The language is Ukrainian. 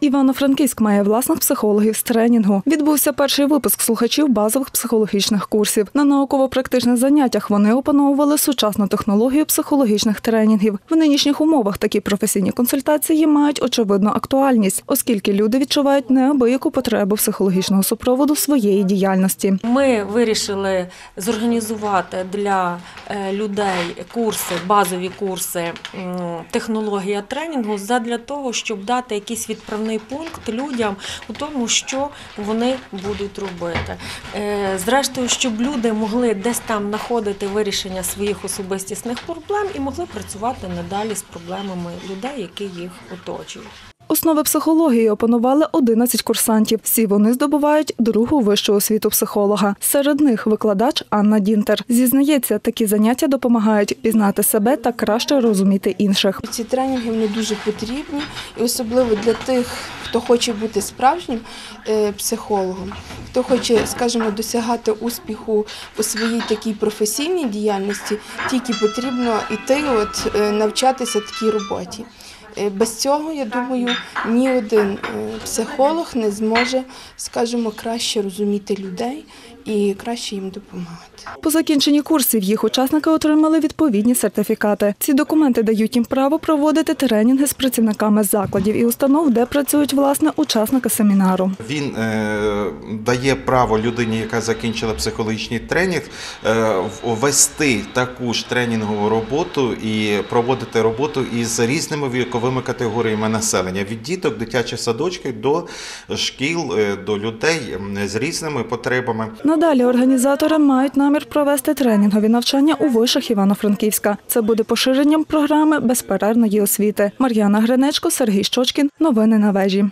Івано-Франківськ має власних психологів з тренінгу. Відбувся перший випуск слухачів базових психологічних курсів. На науково-практичних заняттях вони опановували сучасну технологію психологічних тренінгів. В нинішніх умовах такі професійні консультації мають очевидну актуальність, оскільки люди відчувають неабияку потребу психологічного супроводу своєї діяльності. Ми вирішили зорганізувати для людей курси, базові курси технологія тренінгу задля того, щоб дати якийсь відправний пункт людям у тому, що вони будуть робити. Е, Зрештою, щоб люди могли десь там знаходити вирішення своїх особистісних проблем і могли працювати надалі з проблемами людей, які їх оточують. Основи психології опанували 11 курсантів. Всі вони здобувають другу вищу освіту психолога. Серед них викладач Анна Дінтер. Зізнається, такі заняття допомагають пізнати себе та краще розуміти інших. Ці тренінги вони дуже потрібні, і особливо для тих, хто хоче бути справжнім е, психологом, хто хоче, скажімо, досягати успіху у своїй такій професійній діяльності, тільки потрібно йти, от е, навчатися такій роботі. Е, Без цього, я думаю, ні один е, психолог не зможе, скажімо, краще розуміти людей і краще їм допомагати. По закінченні курсів їх учасники отримали відповідні сертифікати. Ці документи дають їм право проводити тренінги з працівниками закладів і установ, де працюють власне учасники семінару. Він е, дає право людині, яка закінчила психологічний тренінг, е, в- ввести таку ж тренінгову роботу і проводити роботу із різними віковими категоріями населення від діток, дитячих садочків до шкіл, е, до людей з різними потребами. Надалі організатори мають намір провести тренінгові навчання у вишах Івано-Франківська. Це буде поширенням програми безперервної освіти. Мар'яна Гринечко, Сергій Щочкін. Новини на вежі.